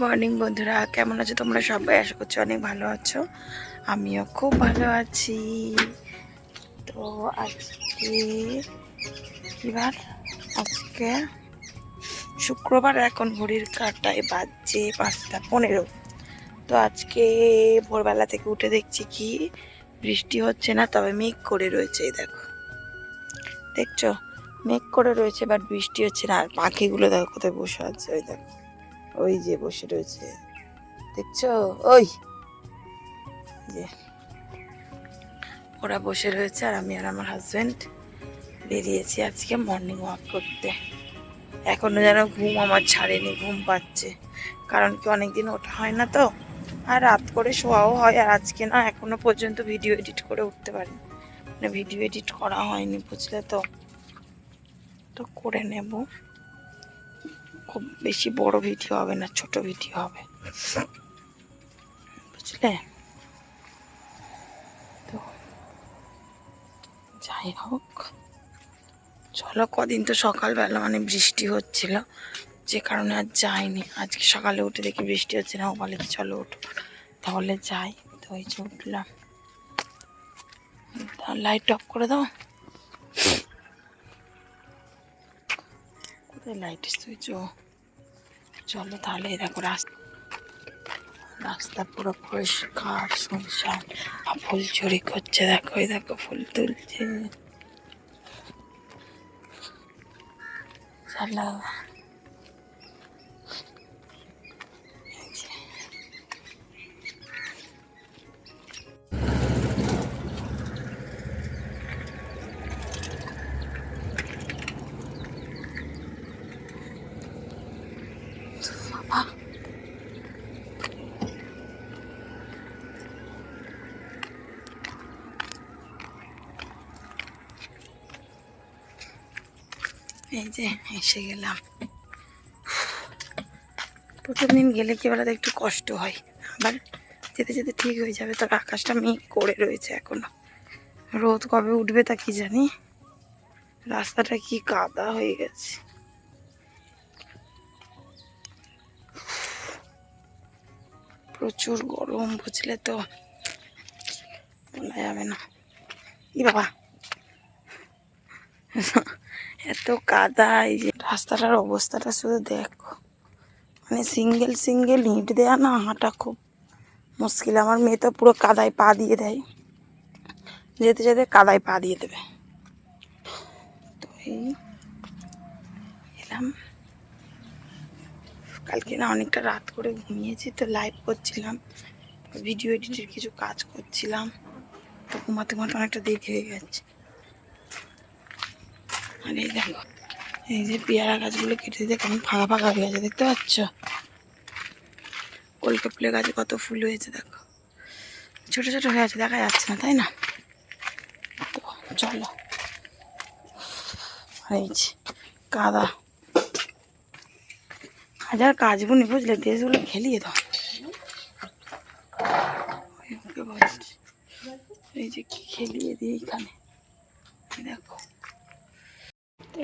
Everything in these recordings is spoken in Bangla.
মর্নিং বন্ধুরা, কেমন আছো তোমরা সবাই? আশা করছ অনেক ভালো আছো। আমিও খুব ভালো আছি। তো আজকে কিবার? আজকে শুক্রবার, এখন ঘড়ির কাটায় বাজছে পাঁচটা পনেরো। তো আজকে ভোরবেলা থেকে উঠে দেখছি কি বৃষ্টি হচ্ছে না, তবে মেঘ করে রয়েছে দেখো। দেখছ? মেঘ করে রয়েছে বাট বৃষ্টি হচ্ছে না। আর পাখিগুলো দেখো, কোথায় বসে আছে ওই দেখো। ওই যে বসে রয়েছে। দেখছ? ওই! যে। ওরা বসে রয়েছে আর আমি আর আমার হাজবেন্ড বেরিয়েছি আজকে মর্নিং ওয়াক করতে। এখনও যেন ঘুম আমার ছাড়েনি, ঘুম পাচ্ছে। কারণ কি অনেকদিন ওঠা হয় না তো, আর রাত করে শোয়াও হয় আর আজকে না এখনও পর্যন্ত ভিডিও এডিট করে উঠতে পারি মানে ভিডিও এডিট করা হয়নি, বুঝলে তো? তো করে নেব। খুব বেশি বড় ভিডিও হবে না, ছোট ভিডিও হবে। বুঝলে? তো যাই হোক, চলো কদিন তো সকালবেলা মানে বৃষ্টি হচ্ছিল, যে কারণে আর যাইনি। আজকে সকালে উঠে দেখি বৃষ্টি হচ্ছে না, ও বলে কি চলো ওঠো তাহলে যাই, তো এই যে উঠলাম। লাইট অফ করে দাও। কোথায় লাইট ও? চলো তাহলে দেখো রাস্তা। রাস্তা পুরো পরিষ্কার শুনশান আর ফুল চুরি করছে, দেখো, এই দেখো, ফুল তুলছে। চলো। এই যে, এসে গেলাম। প্রথম দিন গেলে কি বলতো, একটু কষ্ট হয়। আবার যেতে যেতে ঠিক হয়ে যাবে। তবে আকাশটা মেঘ করে রয়েছে এখনও। রোদ কবে উঠবে তা কি জানি? রাস্তাটা কি কাদা হয়ে গেছে। প্রচুর গরম, বুঝলে তো। বলা যাবে না। কি বাবা। এত কাদা, এই যে রাস্তাটার অবস্থাটা শুধু দেখো। মানে সিঙ্গেল সিঙ্গেল ইট দেয়া না, হাঁটা খুব মুশকিল। আমার মেয়ে তো পুরো কাদায় পা দিয়ে দেয়। যেতে যেতে কাদায় পা দিয়ে দেবে। তো এই এলাম। কালকে না অনেকটা রাত করে ঘুমিয়েছি, তো লাইভ করছিলাম। ভিডিও এডিটের কিছু কাজ করছিলাম। তো ঘুমাতে ঘুমাতে অনেকটা দেরি হয়ে গেছে। আর এই দেখো, এই যে পেয়ারা গাছগুলো কেটে দিতে কেমন ফাঁকা ফাঁকা হয়ে গেছে দেখতে পাচ্ছ? কলকে ফুলের গাছে কত ফুল হয়েছে, দেখো। ছোট ছোট হয়ে আছে, দেখা যাচ্ছে না, তাই না? তো, চলো। এই যে, কাদা। হাজার কাজবো নি বুঝলে ড্রেসগুলো খেলিয়ে দাও। এই যে কি খেলিয়ে দিই এখানে, দেখো।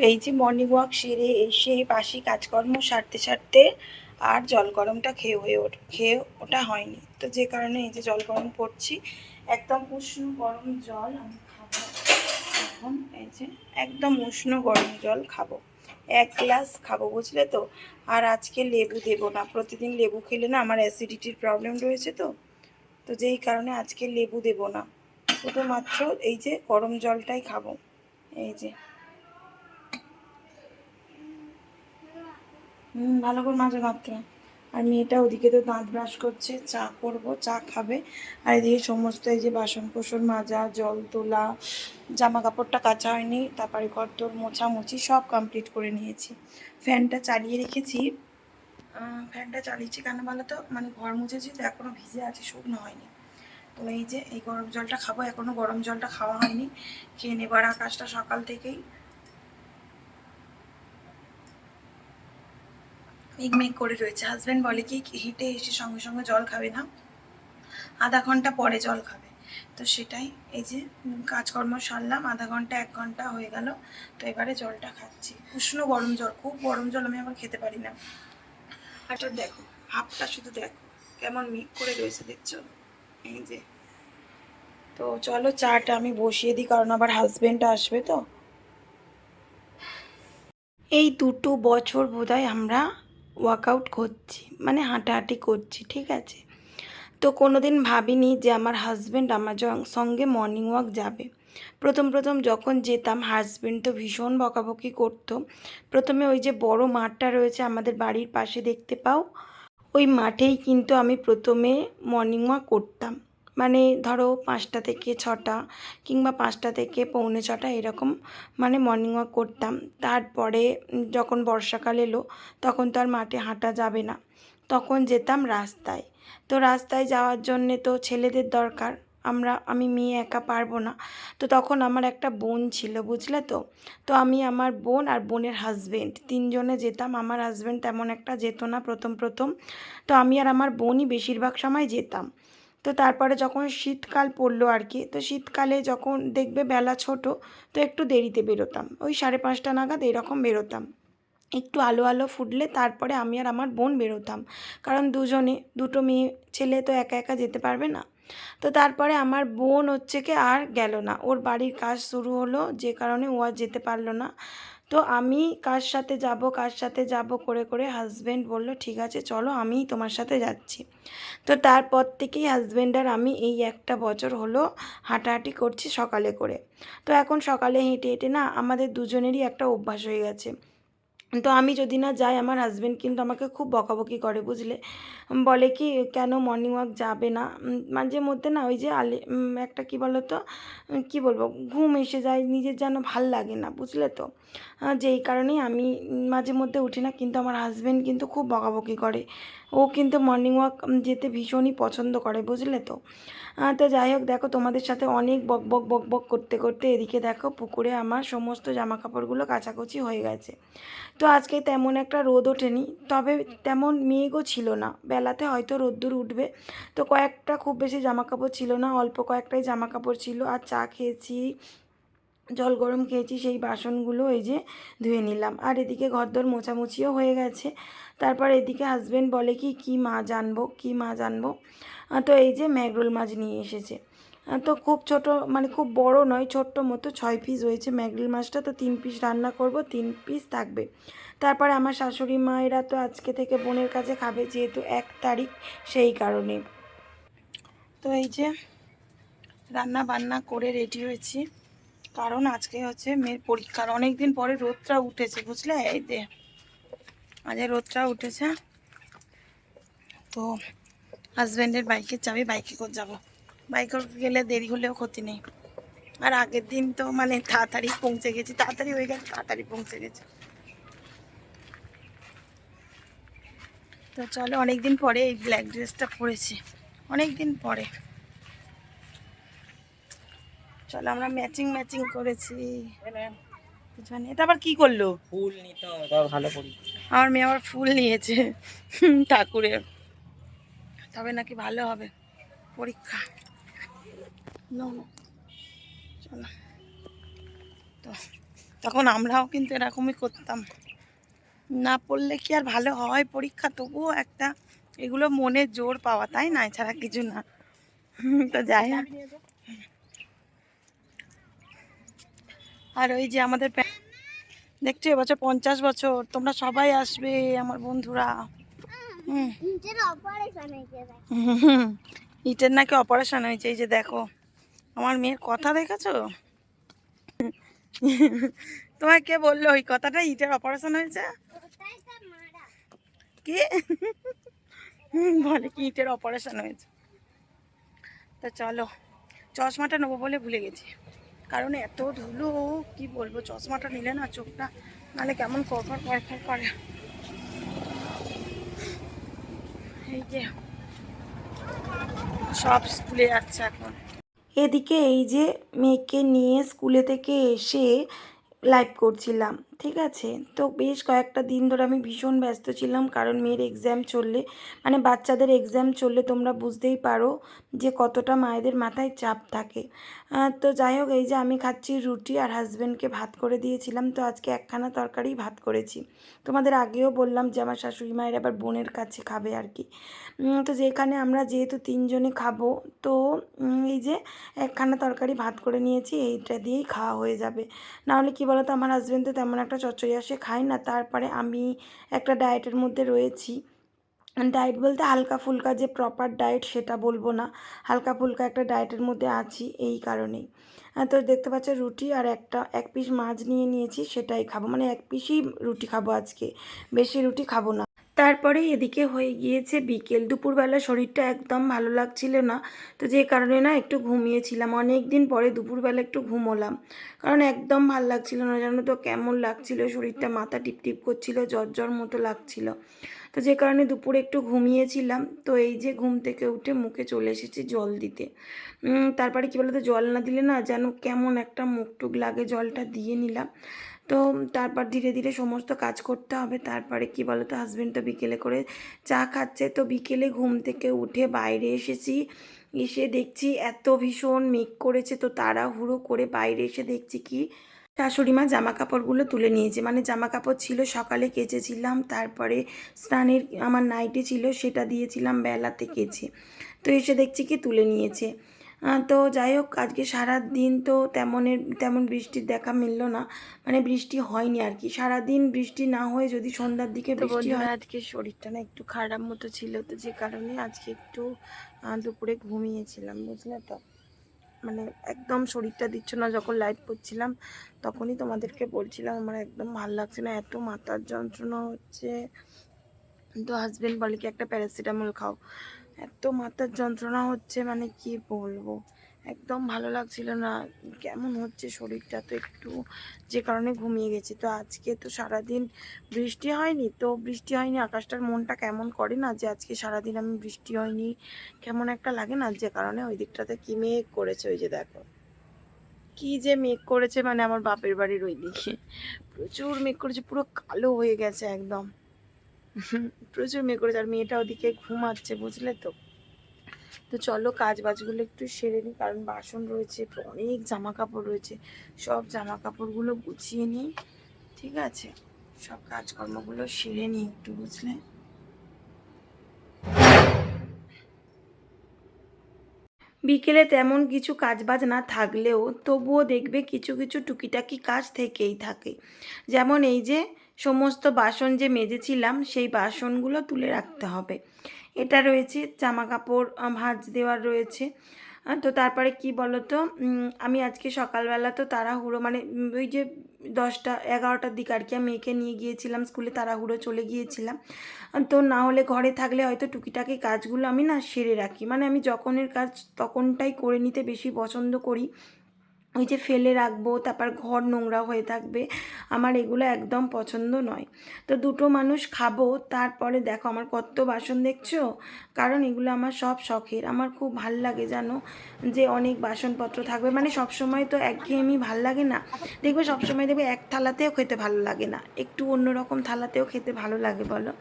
এই যে মর্নিং ওয়াক সেরে এসে বাসি কাজকর্ম সারতে সারতে আর জল গরমটা খেয়ে হয়ে ওঠ, খেয়ে ওটা হয়নি। তো যে কারণে এই যে জল গরম করছি, একদম উষ্ণ গরম জল আমি খাব। এখন এই যে একদম উষ্ণ গরম জল খাব। এক গ্লাস খাব, বুঝলে তো? আর আজকে লেবু দেবো না। প্রতিদিন লেবু খেলে না আমার অ্যাসিডিটির প্রবলেম রয়েছে তো? তো যেই কারণে আজকে লেবু দেবো না। শুধুমাত্র এই যে গরম জলটাই খাব। এই যে ভালো করে মাঝে মাত্র। আর মেয়েটা ওদিকে তো দাঁত ব্রাশ করছে, চা করব, চা খাবে। আর এদিকে সমস্ত এই যে বাসন কোসন মাজা, জল তোলা জামা কাপড়টা কাচা হয়নি, তারপরে ঘরদোর মোছামুছি সব কমপ্লিট করে নিয়েছি। ফ্যানটা চালিয়ে রেখেছি। ফ্যানটা চালিয়েছি কেন বলো তো? মানে ঘর মুছেছি তো এখনও ভিজে আছে, শুকনো হয়নি। তো এই যে এই গরম জলটা খাব এখনও গরম জলটা খাওয়া হয়নি। খেয়ে নেবার আকাশটা সকাল থেকেই। মেঘ মেঘ করে রয়েছে। হাজব্যান্ড বলে কি হিটে এসে সঙ্গে সঙ্গে জল খাবে না? আধা ঘণ্টা পরে জল খাবে। তো সেটাই, এই যে কাজকর্ম সারলাম, আধা ঘণ্টা, এক ঘণ্টা হয়ে গেল। তো এবারে জলটা খাচ্ছি। উষ্ণ গরম জল, খুব গরম জল আমি আবার খেতে পারি না। আচ্ছা দেখো, ভাবটা শুধু দেখো, কেমন মেঘ করে রয়েছে দেখছ? এই যে। তো চলো চাটা আমি বসিয়ে দিই, কারণ আবার হাজবেন্ড আসবে তো। এই দুটো বছর বোধহয় আমরা ওয়ার্কআউট করছি মানে হাঁটাহাঁটি করছি, ঠিক আছে? তো কোনো দিন ভাবিনি যে আমার হাজব্যান্ড আমার সঙ্গে মর্নিং ওয়াক যাবে। প্রথম প্রথম যখন যেতাম হাজব্যান্ড তো ভীষণ বকাবকি করত। প্রথমে ওই যে বড় মাঠটা রয়েছে আমাদের বাড়ির পাশে দেখতে পাও? ওই মাঠেই কিন্তু আমি প্রথমে মর্নিং ওয়াক করতাম। মানে ধরো পাঁচটা থেকে ছটা কিংবা পাঁচটা থেকে পৌনে ছটা এরকম মানে মর্নিং ওয়াক করতাম। তারপরে যখন বর্ষাকাল এলো তখন তো আর মাঠে হাঁটা যাবে না। তখন যেতাম রাস্তায়। তো রাস্তায় যাওয়ার জন্যে তো ছেলেদের দরকার। আমরা, আমি মেয়ে একা পারব না। তো তখন আমার একটা বোন ছিল, বুঝলে তো? তো আমি আমার বোন আর বোনের হাজবেন্ড তিনজনে যেতাম। আমার হাজবেন্ড তেমন একটা যেত না প্রথম প্রথম। তো আমি আর আমার বোনই বেশিরভাগ সময় যেতাম। তো তারপরে যখন শীতকাল পড়ল আর কি, তো শীতকালে যখন দেখবে বেলা ছোট, তো একটু দেরিতে বেরোতাম। ওই সাড়ে পাঁচটা নাগাদ এরকম বেরোতাম। একটু আলো আলো ফুটলে তারপরে আমি আর আমার বোন বেরোতাম। কারণ দুজনে, দুটো মেয়ে, ছেলে তো একা একা যেতে পারবে না। তো তারপরে আমার বোন হচ্ছে কি আর গেল না। ওর বাড়ির কাজ শুরু হলো, যে কারণে ও আর যেতে পারল না। তো আমি কার সাথে যাব, কার সাথে যাব করে করে হাজব্যান্ড বলল, ঠিক আছে, চলো আমি তোমার সাথে যাচ্ছি। তো তারপর থেকেই হাজব্যান্ড আর আমি এই একটা বছর হলো হাঁটাহাঁটি করছি সকালে করে। তো এখন সকালে হেঁটে হেঁটে না আমাদের দুজনেরই একটা অভ্যাস হয়ে গেছে। তো আমি যদি না যাই, আমার হাজব্যান্ড কিন্তু আমাকে খুব বকাবকি করে, বুঝলে? বলে কি, কেন মর্নিং ওয়াক যাবে না? মাঝে মধ্যে না, ওই যে আলে একটা কি বলো তো কী বলব, ঘুম এসে যায়, নিজের যেন ভালো লাগে না, বুঝলে তো? যেই কারণেই আমি মাঝে মধ্যে উঠি না, কিন্তু আমার হাজব্যান্ড কিন্তু খুব বকাবকি করে। ও কিন্তু মর্নিং ওয়াক যেতে ভীষণই পছন্দ করে, বুঝলে তো? তো যাই হোক, দেখো তোমাদের সাথে অনেক বক বক বক বক করতে করতে এদিকে দেখো পুকুরে আমার সমস্ত জামা কাপড়গুলো কাচাকুচি হয়ে গেছে। তো আজকে তেমন একটা রোদ ওঠেনি, তবে তেমন মেঘও ছিল না। বেলাতে হয়তো রোদ্দুর উঠবে। তো কয়েকটা খুব বেশি জামা কাপড় ছিল না, অল্প কয়েকটাই জামা কাপড় ছিল। আর চা খেয়েছি, জল গরম খেয়েছি, সেই বাসনগুলো এই যে ধুয়ে নিলাম। আর এদিকে ঘরদোর মোছামুছিও হয়ে গেছে। তারপর এদিকে হাজবেন্ড বলে কি কী মাছ আনব কী আনব আহ, তো এই যে ম্যাগরোল মাছ নিয়ে এসেছে। তো খুব ছোট মানে খুব বড় নয় ছোট্ট মতো ছয় পিস হয়েছে ম্যাগরোল মাছটা। তো তিন পিস রান্না করব তিন পিস থাকবে। তারপরে আমার শাশুড়ি মায়েরা তো আজকে থেকে বোনের কাছে খাবে যেহেতু এক তারিখ সেই কারণে। তো এই যে রান্না বান্না করে রেডি হয়েছি। কারণ আজকে হচ্ছে মেয়ের পরীক্ষার অনেক দিন পরে রোদটা উঠেছে বুঝলে? এই যে আজ রোদটা উঠেছে। তো হাজব্যান্ডের বাইকের চাবি বাইকে করে যাব। বাইকে গেলে দেরি হলেও ক্ষতি নেই। আর আগের দিন তো মানে তাড়াতাড়ি পৌঁছে গেছি তাড়াতাড়ি হয়ে গেছে তাড়াতাড়ি পৌঁছে গেছি। তো চলো অনেক দিন পরে এই ব্ল্যাক ড্রেসটা পরেছি। অনেক দিন পরে। চলো আমরা ম্যাচিং ম্যাচিং করেছি। এটা আবার কি করল? ফুল নিতে ভালো করি। আমার মেয়ে আবার ফুল নিয়েছে ঠাকুরের তবে নাকি ভালো হবে পরীক্ষা। চলো। তো, তখন আমরাও কিন্তু এরকমই করতাম। না পড়লে কি আর ভালো হয় পরীক্ষা? তবুও একটা এগুলো মনে জোর পাওয়া, তাই না? এছাড়া কিছু না। তো যাই। আর ওই যে আমাদের দেখছ এবছর পঞ্চাশ বছর তোমরা সবাই আসবে আমার বন্ধুরা। ইটের নাকি অপারেশন হয়েছে এই যে দেখো। আমার মেয়ের কথা দেখেছ? তোমায় কে বলল ওই কথাটা ইটের অপারেশন হয়েছে? কে? বলে কি ইটের অপারেশন হয়েছে। তা চলো চশমাটা নেব বলে ভুলে গেছি। কারণ এত ধুলো, কি বলব, চশমাটা নিলে না চোখটা নাহলে কেমন কভার করফর করে। এই যে, সব স্কুলে যাচ্ছে এখন। এদিকে এই যে মেয়েকে নিয়ে স্কুলে থেকে এসে লাইভ করছিলাম। ঠিক আছে? তো বেশ কয়েকটা দিন ধরে আমি ভীষণ ব্যস্ত ছিলাম, কারণ মেয়ের এক্সাম চললে মানে বাচ্চাদের এক্সাম চললে তোমরা বুঝতেই পারো যে কতটা মায়েদের মাথায় চাপ থাকে। তো যাই হোক, এই যে আমি খাচ্ছি রুটি আর হাজব্যান্ডকে ভাত করে দিয়েছিলাম, তো আজকে একখানা তরকারি ভাত করেছি। তোমাদের আগেও বললাম যে আমার শাশুড়ি মায়ের আবার বোনের কাছে খাবে আর কি। তো যেখানে আমরা যেহেতু তিনজনে খাব, তো এই যে একখানা তরকারি ভাত করে নিয়েছি, এইটা দিয়েই খাওয়া হয়ে যাবে। নাহলে কী বলতো, আমার হাজব্যান্ড তো তেমন একটা চচ্চড়ি সে খায় না। তারপরে আমি একটা ডায়েটের মধ্যে রয়েছি। ডায়েট বলতে হালকা ফুলকা যে প্রপার ডায়েট সেটা বলব না। হালকা ফুলকা একটা ডায়েটের মধ্যে আছি এই কারণেই। তো দেখতে পাচ্ছ রুটি আর একটা, এক পিস মাছ নিয়ে নিয়েছি, সেটাই খাব। মানে এক পিসই রুটি খাব আজকে। বেশি রুটি খাব না। তারপরে এদিকে হয়ে গিয়েছে বিকেল। দুপুরবেলা শরীরটা একদম ভালো লাগছিল না, তো যে কারণে না একটু ঘুমিয়েছিলাম। অনেক দিন পরে দুপুরবেলা একটু ঘুমোলাম। কারণ একদম ভালো লাগছিল না, জানো তো কেমন লাগছিল, শরীরটা মাথা টিপ টিপ করছিল জ্বর জ্বর মতো লাগছিল। তো যে কারণে দুপুরে একটু ঘুমিয়েছিলাম, তো এই যে ঘুম থেকে উঠে মুখে চলে এসেছি জল দিতে। তারপরে কী বলতো, জল না দিলে না যেন কেমন একটা মুখ টুক লাগে, জলটা দিয়ে নিলাম। তো তারপর ধীরে ধীরে সমস্ত কাজ করতে হবে। তারপরে কি বলতো হাজবেন্ড তো বিকেলে করে চা খাচ্ছে। তো বিকেলে ঘুম থেকে উঠে বাইরে এসেছি। এসে দেখছি এত ভীষণ মেঘ করেছে। তো তাড়াহুড়ো করে বাইরে এসে দেখছি কি, শাশুড়ি মা জামা কাপড়গুলো তুলে নিয়েছে। মানে জামা কাপড় ছিল, সকালে কেচেছিলাম। তারপরে স্নানের আমার নাইটি ছিল, সেটা দিয়েছিলাম, বেলাতে কেচে। তো এসে দেখছি কি, তুলে নিয়েছে। তো যাই হোক আজকে সারা দিন তো তেমনের তেমন বৃষ্টির দেখা মিলল না। মানে বৃষ্টি হয়নি আর কি। সারা দিন বৃষ্টি না হয়ে যদি সন্ধ্যার দিকে বৃষ্টি হয় আজকে শরীরটা না একটু খারাপ মতো ছিল তো যে কারণে আজকে একটু দুপুরে ঘুমিয়েছিলাম বুঝলে তো? মানে একদম শরীরটা দিচ্ছ না যখন লাইট পড়ছিলাম তখনই তোমাদেরকে বলছিলাম আমার একদম ভালো লাগছে না এত মাথার যন্ত্রণা হচ্ছে। তো হাজবেন্ড বলে কি একটা প্যারাসিটামল খাও। এত মাথার যন্ত্রণা হচ্ছে মানে কি বলব? একদম ভালো লাগছিল না। কেমন হচ্ছে শরীরটা? তো একটু যে কারণে ঘুমিয়ে গেছি। তো আজকে তো সারাদিন বৃষ্টি হয়নি? তো বৃষ্টি হয়নি, আকাশটার মনটা কেমন করে না যে আজকে সারাদিন আমি বৃষ্টি হয়নি? কেমন একটা লাগে না যে কারণে ওই দিকটাতে কি মেঘ করেছে ওই যে দেখো। কি যে মেঘ করেছে মানে আমার বাপের বাড়ির ওই দিকে। প্রচুর মেঘ করেছে, পুরো কালো হয়ে গেছে একদম। প্রচুর মেয়ে করেছে, আর মেয়েটা ওদিকে ঘুমাচ্ছে, বুঝলে তো। তো চলো কাজ বাজগুলো একটু সেরে নিই কারণ বাসন রয়েছে অনেক জামা কাপড় রয়েছে। সব জামা কাপড়গুলো গুছিয়ে নিই, ঠিক আছে? সব কাজকর্মগুলো সেরে নিই একটু, বুঝলে? বিকেলে তেমন কিছু কাজবাজ না থাকলেও তবুও দেখবে কিছু কিছু টুকিটাকি কাজ থেকেই থাকে। যেমন এই যে, সমস্ত বাসন যে মেজেছিলাম, সেই বাসনগুলো তুলে রাখতে হবে। এটা রয়েছে জামা কাপড় ভাঁজ দেওয়ার রয়েছে। তো তারপরে কি বলো তো আমি আজকে সকালবেলা তো তাড়াহুড়ো মানে ওই যে দশটা, এগারোটার দিকে আর কি আমি মেয়েকে নিয়ে গিয়েছিলাম, স্কুলে তাড়াহুড়ো চলে গিয়েছিলাম। তো না হলে ঘরে থাকলে হয়তো টুকিটাকি কাজগুলো আমি না সেরে রাখি। মানে আমি যখনের কাজ তখনটাই করে নিতে বেশি পছন্দ করি। ওই যে ফেলে রাখব, তারপর ঘর নোংরা হয়ে থাকবে, আমার এগুলো একদম পছন্দ নয়। তো দুটো মানুষ খাব, তারপরে দেখো আমার কত বাসন দেখছ? কারণ এগুলো আমার সব শখের। আমার খুব ভালো লাগে জানো যে অনেক বাসনপত্র থাকবে। মানে সব সময় তো একঘেয়েমি ভালো লাগে না। দেখবে সব সময় দেখবে এক থালাতেও খেতে ভালো লাগে না। একটু অন্যরকম থালাতেও খেতে ভালো লাগে, বলো।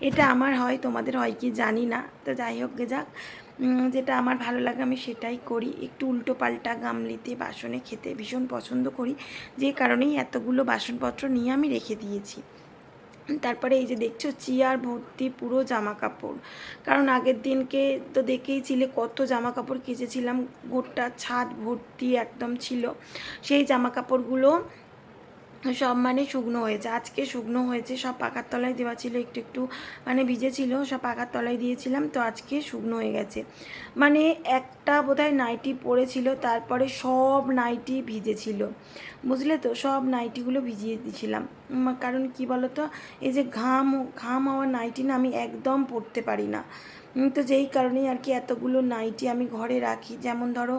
এটা আমার হয়, তোমাদের হয় কি জানি না। তো যাই হোক যাক। যেটা আমার ভালো লাগে, আমি সেটাই করি। একটু উল্টো পাল্টা গামলিতে বাসনে খেতে ভীষণ পছন্দ করি। যে কারণেই এতগুলো বাসনপত্র নিয়ে আমি রেখে দিয়েছি। তারপরে এই যে দেখছ, চেয়ার, ভর্তি, পুরো জামা কাপড় কারণ আগের দিনকে তো দেখেই ছিলে কত জামা কাপড় কেচেছিলাম। গোটা ছাদ ভর্তি একদম ছিল। সেই জামা কাপড়গুলো সব মানে শুকনো হয়েছে। আজকে শুকনো হয়েছে, সব পাকার তলায় দেওয়া ছিল, একটু একটু মানে ভিজে ছিল, সব পাকার তলায় দিয়েছিলাম, তো আজকে শুকনো হয়ে গেছে। মানে একটা বোধহয় নাইটি পরেছিল তারপরে সব নাইটি ভিজেছিল বুঝলে তো? সব নাইটিগুলো ভিজিয়ে দিয়েছিলাম। কারণ কি বলতো? এই যে ঘাম ঘাম হওয়া নাইটি না আমি একদম পড়তে পারি না। তো যেই কারণেই আর কি এতগুলো নাইটি আমি ঘরে রাখি। যেমন ধরো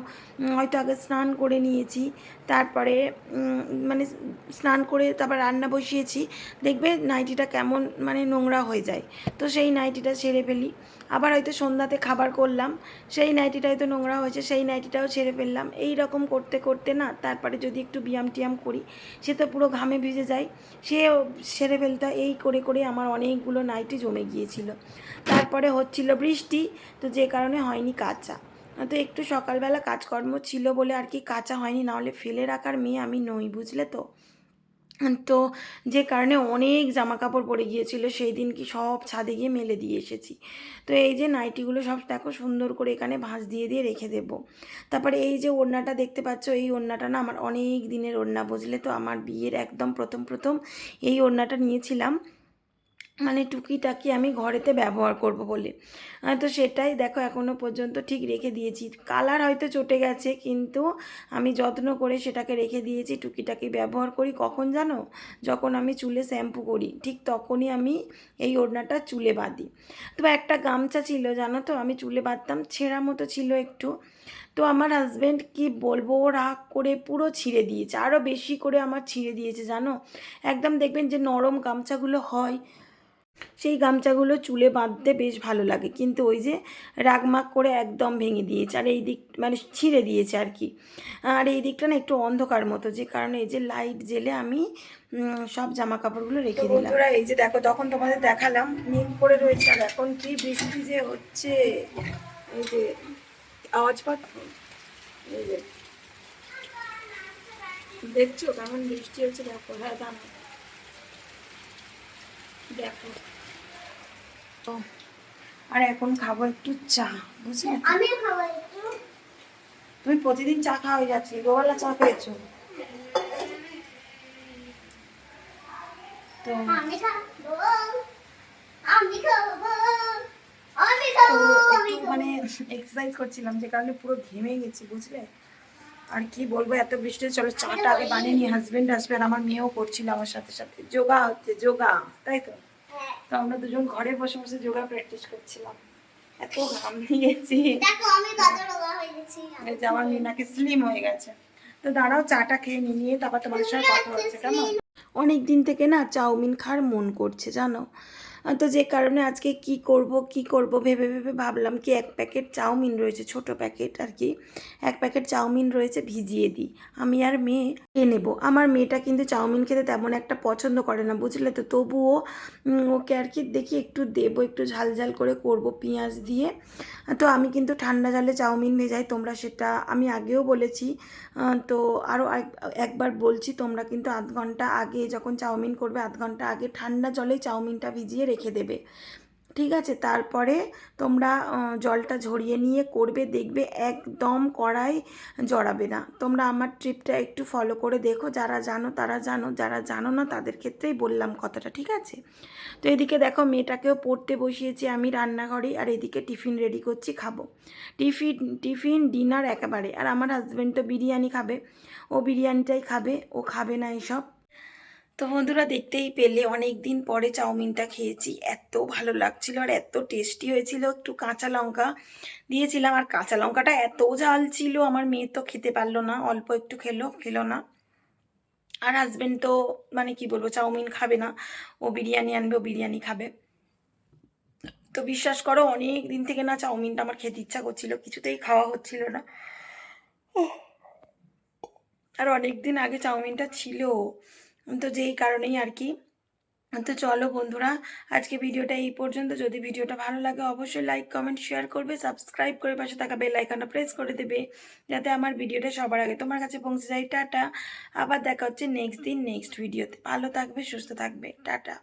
হয়তো আগে স্নান করে নিয়েছি তারপরে মানে স্নান করে তারপর রান্না বসিয়েছি। দেখবে নাইটিটা কেমন মানে নোংরা হয়ে যায়। তো সেই নাইটিটা ছেড়ে ফেলি। আবার হয়তো সন্ধ্যাতে খাবার করলাম, সেই নাইটিটা হয়তো নোংরা হয়েছে, সেই নাইটিটাও ছেড়ে ফেললাম। এই রকম করতে করতে না তারপরে যদি একটু ব্যায়াম টিয়াম করি, সে তো পুরো ঘামে ভিজে যায়। সে সেরে ফেলতে, এই করে করে আমার অনেকগুলো নাইটি জমে গিয়েছিল। তারপরে হচ্ছিল বৃষ্টি, তো যে কারণে হয়নি কাঁচা। তো একটু সকালবেলা কাজকর্ম ছিল বলে আর কি কাঁচা হয়নি নাহলে ফেলে রাখার মেয়ে আমি নই, বুঝলে তো? তো যে কারণে অনেক জামা কাপড় পরে গিয়েছিল সেই দিন কি সব ছাদে গিয়ে মেলে দিয়ে এসেছি। তো এই যে নাইটিগুলো সব দেখো সুন্দর করে এখানে ভাঁজ দিয়ে দিয়ে রেখে দেবো। তারপরে এই যে ওড়নাটা দেখতে পাচ্ছ, এই ওড়নাটা না আমার অনেক দিনের ওড়না, বুঝলে তো? আমার বিয়ের একদম প্রথম প্রথম এই ওড়নাটা নিয়েছিলাম। মানে টুকিটাকি আমি ঘরেতে ব্যবহার করব বলে। তো সেটাই দেখো এখনও পর্যন্ত ঠিক রেখে দিয়েছি। কালার হয়তো চটে গেছে, কিন্তু আমি যত্ন করে সেটাকে রেখে দিয়েছি, টুকিটাকি ব্যবহার করি। কখন জানো? যখন আমি চুলে শ্যাম্পু করি, ঠিক তখনই আমি এই ওড়নাটা চুলে বাঁধি। তো একটা গামছা ছিল, জানো তো? আমি চুলে বাঁধতাম, ছেঁড়া মতো ছিল একটু। তো আমার হাজব্যান্ড কি বলব? রাগ করে পুরো ছিঁড়ে দিয়েছে। আরও বেশি করে আমার ছিঁড়ে দিয়েছে, জানো? একদম দেখবেন যে নরম গামছাগুলো হয় সেই গামছাগুলো চুলে বাঁধতে বেশ ভালো লাগে। কিন্তু ওই যে রাগমাগ করে একদম ভেঙে দিয়েছে। আর এই দিক মানে ছিঁড়ে দিয়েছে আর কি। আর এই দিকটা না একটু অন্ধকার মতো যে কারণে এই যে লাইট জেলে আমি সব জামা কাপড়গুলো রেখে দিলাম। বন্ধুরা এই যে দেখো তখন তোমাদের দেখালাম মেঘ করে রয়েছে। আর এখন কি বৃষ্টি যে হচ্ছে? এই যে আওয়াজ পাচ্ছ এই যে দেখছ কেমন বৃষ্টি হচ্ছে? দেখো হ্যাঁ দেখো। তো আর এখন খাব একটু চা বুঝলে? আমি খাব একটু। তুমি প্রতিদিন চা খাওয়া যাচ্ছে গোবেলা চা খেয়েছো? তো আমি খাব আমি খাব আমি খাব মানে এক্সারসাইজ করছিলাম যে কারণে পুরো ঘেমে গেছি বুঝলে? আর কি বলব এত বৃষ্টি চলো চাটা আগে বানিয়ে নিয়ে হাজবেন্ড আসবে আর আমার মেয়েও করছিল আমার সাথে সাথে। যোগা হচ্ছে যোগা তাই তো? হ্যাঁ। তো আমরা দুজন ঘরে বসে বসে যোগা প্র্যাকটিস করছিলাম। এত ঘাম গেছি দেখো আমি কত রোগা হয়ে গেছি এই যে আমার মিনাকে স্লিম হয়ে গেছে। তো দাঁড়াও চাটা খেয়ে নিয়ে নিয়ে তারপর তোমার সঙ্গে কথা হচ্ছে কেমন? অনেক দিন থেকে না চাউমিন খাওয়ার মন করছে জানো? তো যে কারণে আজকে কি করব কি করব ভেবে ভেবে ভাবলাম কি এক প্যাকেট চাউমিন রয়েছে, ছোট প্যাকেট আর কি। এক প্যাকেট চাউমিন রয়েছে, ভিজিয়ে দিই। আমি আর মেয়ে খেয়ে নেব। আমার মেয়েটা কিন্তু চাউমিন খেতে তেমন একটা পছন্দ করে না, বুঝলে তো? তবুও ওকে আর কি দেখি একটু দেবো, একটু ঝাল ঝাল করে করব পেঁয়াজ দিয়ে। তো আমি কিন্তু ঠান্ডা জলে চাউমিন ভেজাই তোমরা সেটা আমি আগেও বলেছি। তো আরও একবার বলছি, তোমরা কিন্তু আধ ঘণ্টা আগে যখন চাউমিন করবে, আধ ঘণ্টা আগে ঠান্ডা জলে চাউমিনটা ভিজিয়ে রেখে দেবে। ঠিক আছে? তারপরে তোমরা জলটা ঝরিয়ে নিয়ে করবে, দেখবে একদম কড়াই জড়াবে না। তোমরা আমার ট্রিপটা একটু ফলো করে দেখো। যারা জানো তারা জানো, যারা জানো না তাদের ক্ষেত্রেই বললাম কথাটা, ঠিক আছে? তো এদিকে দেখো মেয়েটাকেও পড়তে বসিয়েছি আমি রান্নাঘরে, আর এদিকে টিফিন রেডি করছি, খাব। টিফিন টিফিন ডিনার একেবারে। আর আমার হাজব্যান্ড তো বিরিয়ানি খাবে। ও বিরিয়ানিটাই খাবে, ও খাবে না এসব। তো বন্ধুরা দেখতেই পেলে অনেক দিন পরে চাউমিনটা খেয়েছি। এত ভালো লাগছিল আর এত টেস্টি হয়েছিল। একটু কাঁচা লঙ্কা দিয়েছিলাম আর কাঁচা লঙ্কাটা এত ঝাল ছিল, আমার মেয়ে তো খেতে পারল না, অল্প একটু খেলো খেলো না। আর হাজবেন্ড তো মানে কি বলব, চাউমিন খাবে না, ও বিরিয়ানি আনবে, ও বিরিয়ানি খাবে। তো বিশ্বাস করো অনেক দিন থেকে না চাউমিনটা আমার খেতে ইচ্ছা করছিল, কিছুতেই খাওয়া হচ্ছিল না। আর অনেক দিন আগে চাউমিনটা ছিল। তো যেই কারণেই আর কি। তো চলো বন্ধুরা, আজকে ভিডিওটা এই পর্যন্ত। যদি ভিডিওটা ভালো লাগে, অবশ্যই লাইক কমেন্ট শেয়ার করবে সাবস্ক্রাইব করে পাশে থাকা বেল আইকনটা প্রেস করে দেবে, যাতে আমার ভিডিওটা সবার আগে তোমার কাছে পৌঁছে যায়। টাটা, আবার দেখা হচ্ছে নেক্সট দিন নেক্সট ভিডিওতে ভালো থাকবে, সুস্থ থাকবে। টাটা।